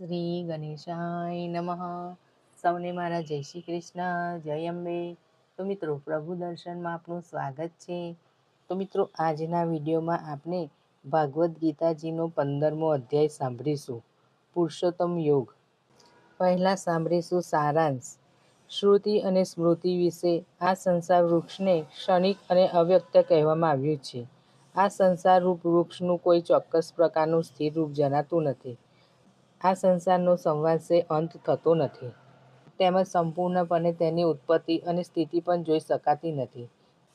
શ્રી ગણેશાય નમઃ. સૌને મારા જય શ્રી કૃષ્ણ, જય અંબે. તો મિત્રો, પ્રભુ દર્શનમાં આપનું સ્વાગત છે. તો મિત્રો, આજના વિડીયોમાં આપણે ભાગવદ્ ગીતાજીનો પંદરમો અધ્યાય સાંભળીશું. પુરુષોત્તમ યોગ. પહેલાં સાંભળીશું સારાંશ. શ્રુતિ અને સ્મૃતિ વિશે આ સંસાર વૃક્ષને ક્ષણિક અને અવ્યક્ત કહેવામાં આવ્યું છે. આ સંસાર રૂપ વૃક્ષનું કોઈ ચોક્કસ પ્રકારનું સ્થિર રૂપ જણાતું નથી. આ સંસારનો સંવાદ છે અંત થતો નથી. તેમજ સંપૂર્ણપણે તેની ઉત્પત્તિ અને સ્થિતિ પણ જોઈ શકાતી નથી.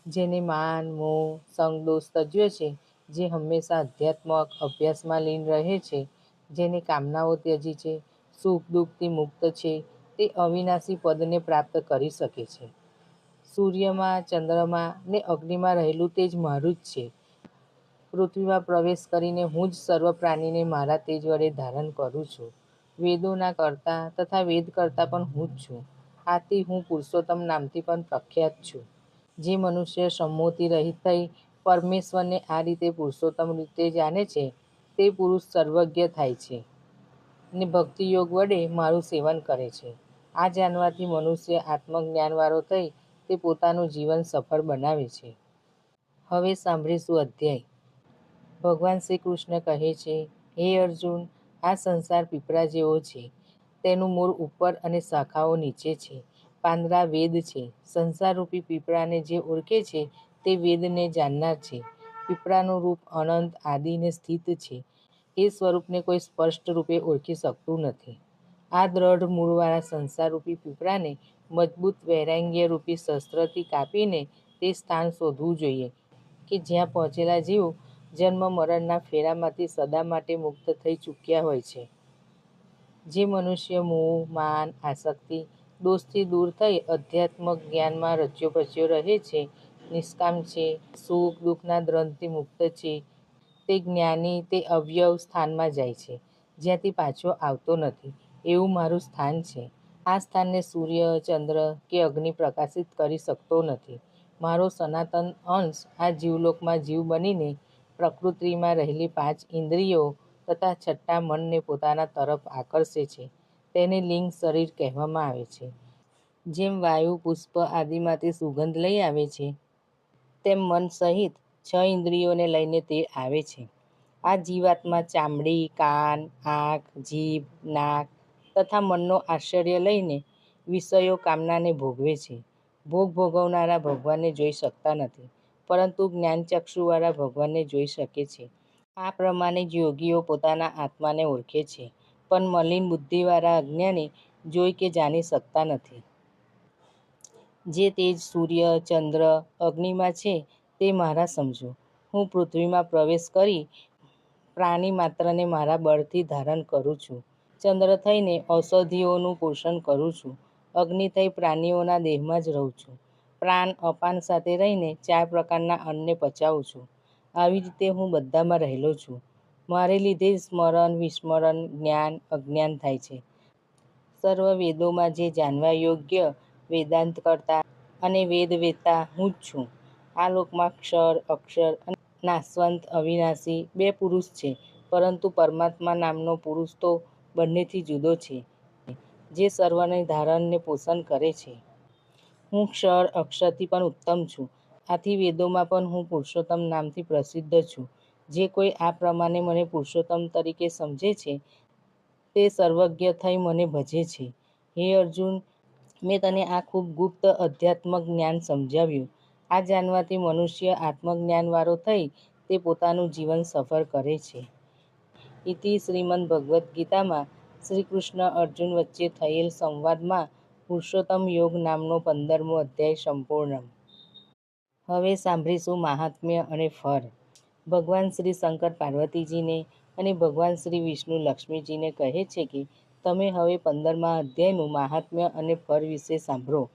જેને માન, મોહ સંગદોષ તજ્યો છે, જે હંમેશા આધ્યાત્મક અભ્યાસમાં લીન રહે છે, જેની કામનાઓ ત્યજી છે, સુખ દુઃખથી મુક્ત છે, તે અવિનાશી પદને પ્રાપ્ત કરી શકે છે. સૂર્યમાં, ચંદ્રમાં ને અગ્નિમાં રહેલું તે જ મારું જ છે. પૃથ્વીમાં પ્રવેશ કરીને હું જ સર્વ પ્રાણીને મારા તેજ વડે ધારણ કરું છું. વેદોના કરતા તથા વેદ કરતા પણ હું જ છું. આથી હું પુરુષોત્તમ નામથી પણ પ્રખ્યાત છું. જે મનુષ્ય સંમોતિ રહિત થઈ પરમેશ્વરને આ રીતે પુરુષોત્તમ રીતે જાણે છે, તે પુરુષ સર્વજ્ઞ થાય છે અને ભક્તિ યોગ વડે મારું સેવન કરે છે. આ જાણવાથી મનુષ્ય આત્મજ્ઞાનવાળો થઈ તે પોતાનું જીવન સફળ બનાવે છે. હવે સાંભળીશું અધ્યાય. ભગવાન શ્રી કૃષ્ણ કહે છે, હે અર્જુન, આ સંસાર પીપળા જેવો છે. તેનું મૂળ ઉપર અને શાખાઓ નીચે છે. પાંદડા વેદ છે. સંસારરૂપી પીપળાને જે ઓળખે છે, તે વેદને જાણનાર છે. પીપળાનું રૂપ અનંત આદિને સ્થિત છે. એ સ્વરૂપને કોઈ સ્પષ્ટ રૂપે ઓળખી શકતું નથી. આ દ્રઢ મૂળવાળા સંસારરૂપી પીપળાને મજબૂત વૈરાંગ્ય રૂપી શસ્ત્રથી કાપીને તે સ્થાન શોધવું જોઈએ કે જ્યાં પહોંચેલા જીવ જન્મ મરણના ફેરામાંથી સદા માટે મુક્ત થઈ ચૂક્યા હોય છે. જે મનુષ્ય મોહ માન, આસક્તિ દોષથી દૂર થઈ અધ્યાત્મક જ્ઞાનમાં રચ્યો પચ્યો રહે છે, નિષ્કામ છે, સુખ દુઃખના દ્રંથથી મુક્ત છે, તે જ્ઞાની, તે અવયવ સ્થાનમાં જાય છે, જ્યાંથી પાછો આવતો નથી, એવું મારું સ્થાન છે. આ સ્થાનને સૂર્ય, ચંદ્ર કે અગ્નિ પ્રકાશિત કરી શકતો નથી. મારો સનાતન અંશ આ જીવલોકમાં જીવ બનીને પ્રકૃતિમાં રહેલી પાંચ ઇન્દ્રિયો તથા છઠ્ઠા મનને પોતાના તરફ આકર્ષે છે. તેને લિંગ શરીર કહેવામાં આવે છે. જેમ વાયુ, પુષ્પ આદિમાંથી સુગંધ લઈ આવે છે, તેમ મન સહિત છ ઇન્દ્રિયોને લઈને તે આવે છે. આ જીવાતમાં ચામડી, કાન, આંખ, જીભ, નાક તથા મનનો આશ્ચર્ય લઈને વિષયો કામનાને ભોગવે છે. ભોગ ભોગવનારા ભગવાનને જોઈ શકતા નથી. પરંતુ જ્ઞાનચક્ષુવાળા ભગવાનને જોઈ શકે છે. આ પ્રમાણે જ યોગીઓ પોતાના આત્માને ઓળખે છે, પણ મલિન બુદ્ધિવાળા અજ્ઞાની જોઈ કે જાણી શકતા નથી. જે તેજ સૂર્ય, ચંદ્ર, અગ્નિમાં છે તે મારા સમજો. હું પૃથ્વીમાં પ્રવેશ કરી પ્રાણી માત્રને મારા બળથી ધારણ કરું છું. ચંદ્ર થઈને ઔષધિઓનું પોષણ કરું છું. અગ્નિ થઈ પ્રાણીઓના દેહમાં જ રહું છું. પ્રાણ, અપાન સાથે રહીને ચાર પ્રકારના અન્નને પચાવું છું. આવી રીતે હું બધામાં રહેલો છું. મારે લીધે સ્મરણ, વિસ્મરણ, જ્ઞાન, અજ્ઞાન થાય છે. સર્વ વેદોમાં જે જાણવા યોગ્ય વેદાંત કરતા અને વેદ વેતા હું જ છું. આ લોકમાં ક્ષર, અક્ષર અને નાશવંત અવિનાશી બે પુરુષ છે, પરંતુ પરમાત્મા નામનો પુરુષ તો બંનેથી જુદો છે, જે સર્વને ધારણને પોષણ કરે છે. હું ક્ષર અક્ષરથી પણ ઉત્તમ છું. આથી વેદોમાં પણ હું પુરુષોત્તમ નામથી પ્રસિદ્ધ છું. જે કોઈ આ પ્રમાણે મને પુરુષોત્તમ તરીકે સમજે છે, તે સર્વજ્ઞ થઈ મને ભજે છે. હે અર્જુન, મેં તને આ ખૂબ ગુપ્ત અધ્યાત્મક જ્ઞાન સમજાવ્યું. આ જાણવાથી મનુષ્ય આત્મજ્ઞાનવાળો થઈ તે પોતાનું જીવન સફળ કરે છે. ઇતિ શ્રીમદ ભગવદ્ ગીતામાં શ્રી કૃષ્ણ અર્જુન વચ્ચે થયેલ સંવાદમાં પુરુષોત્તમ યોગ નામનો પંદરમો અધ્યાય સંપૂર્ણ. હવે સાંભળીશું મહાત્મ્ય અને ફળ. ભગવાન શ્રી શંકર પાર્વતીજીને અને ભગવાન શ્રી વિષ્ણુ લક્ષ્મીજીને કહે છે કે, તમે હવે પંદરમા અધ્યાયનું મહાત્મ્ય અને ફળ વિશે સાંભળો.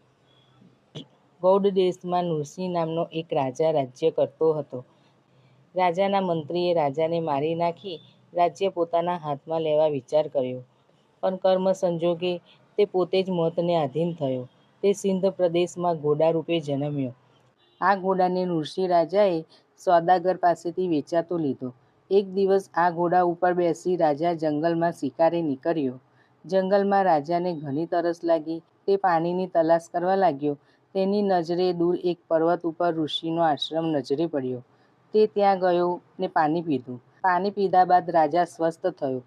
ગૌડ દેશમાં નૃસિંહ નામનો એક રાજા રાજ્ય કરતો હતો. રાજાના મંત્રીએ રાજાને મારી નાખી, રાજ્ય પોતાના હાથમાં લેવા વિચાર કર્યો. પણ કર્મ સંજોગે તે પોતે જ મોતને આધીન થયો. તે સિંધ પ્રદેશમાં ઘોડા રૂપે જન્મ્યો. આ ઘોડાને નૃષિ રાજાએ સોદાગર પાસેથી વેચાતો લીધો. એક દિવસ આ ઘોડા ઉપર બેસી રાજા જંગલમાં શિકારે નીકળ્યો. જંગલમાં રાજાને ઘણી તરસ લાગી. તે પાણીની તલાશ કરવા લાગ્યો. તેની નજરે દૂર એક પર્વત ઉપર ઋષિનો આશ્રમ નજરે પડ્યો. તે ત્યાં ગયો ને પાણી પીધું. પાણી પીધા બાદ રાજા સ્વસ્થ થયો.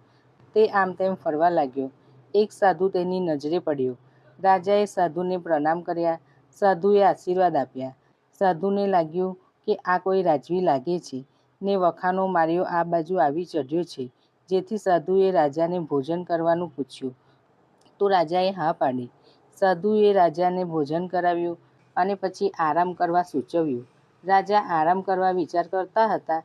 તે આમ તેમ ફરવા લાગ્યો. એક સાધુ તેની નજરે પડ્યો. રાજાએ સાધુને પ્રણામ કર્યા. સાધુએ આશીર્વાદ આપ્યા. સાધુને લાગ્યું કે આ કોઈ રાજવી લાગે છે ને વખાનો માર્યો આ બાજુ આવી ચઢ્યો છે. જેથી સાધુએ રાજાને ભોજન કરવાનું પૂછ્યું. તો રાજાએ હા પાડી. સાધુએ રાજાને ભોજન કરાવ્યું અને પછી આરામ કરવા સૂચવ્યું. રાજા આરામ કરવા વિચાર કરતા હતા.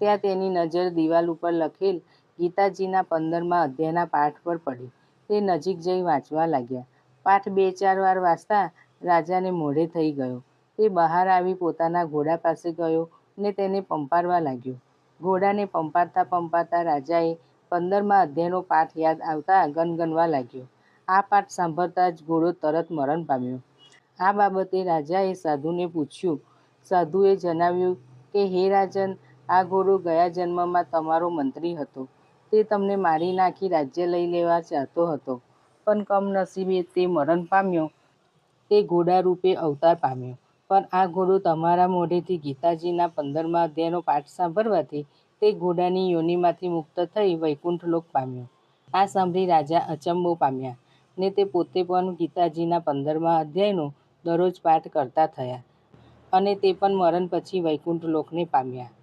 ત્યાં તેની નજર દિવાલ ઉપર લખેલ ગીતાજીના પંદરમાં અધ્યાયના પાઠ પર પડી. તે નજીક જઈ વાંચવા લાગ્યા. પાઠ બે ચાર વાર વાંચતા રાજાને મોઢે થઈ ગયો. તે બહાર આવી પોતાના ઘોડા પાસે ગયો ને તેને પંપારવા લાગ્યો. ઘોડાને પંપારતા પંપારતા રાજાએ પંદરમા અધ્યાયનો પાઠ યાદ આવતા ગનગનવા લાગ્યો. આ પાઠ સાંભળતા જ ઘોડો તરત મરણ પામ્યો. આ બાબતે રાજાએ સાધુને પૂછ્યું. સાધુએ જણાવ્યું કે, હે રાજન, આ ઘોડો ગયા જન્મમાં તમારો મંત્રી હતો. તે તમને મારી નાખી રાજ્ય લઈ લેવા ચાહતો હતો. પણ કમનસીબે તે મરણ પામ્યો. તે ઘોડા રૂપે અવતાર પામ્યો. પણ આ ઘોડો તમારા મોઢેથી ગીતાજીના પંદરમા અધ્યાયનો પાઠ સાંભળવાથી તે ઘોડાની યોનિમાંથી મુક્ત થઈ વૈકુંઠ લોક પામ્યો. આ સાંભળી રાજા અચંબો પામ્યા ને તે પોતે પણ ગીતાજીના પંદરમા અધ્યાયનો દરરોજ પાઠ કરતા થયા અને તે પણ મરણ પછી વૈકુંઠ લોકને પામ્યા.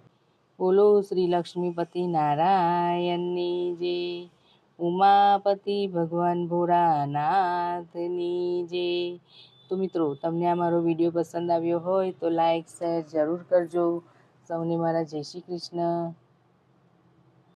બોલો શ્રી લક્ષ્મીપતિ નારાયણની જય ઉમાપતિ ભગવાન ભોળાનાથની જય તો મિત્રો, તમને આ મારો વીડિયો પસંદ આવ્યો હોય તો લાઈક, શેર જરૂર કરજો. સૌને મારા જય શ્રી કૃષ્ણ.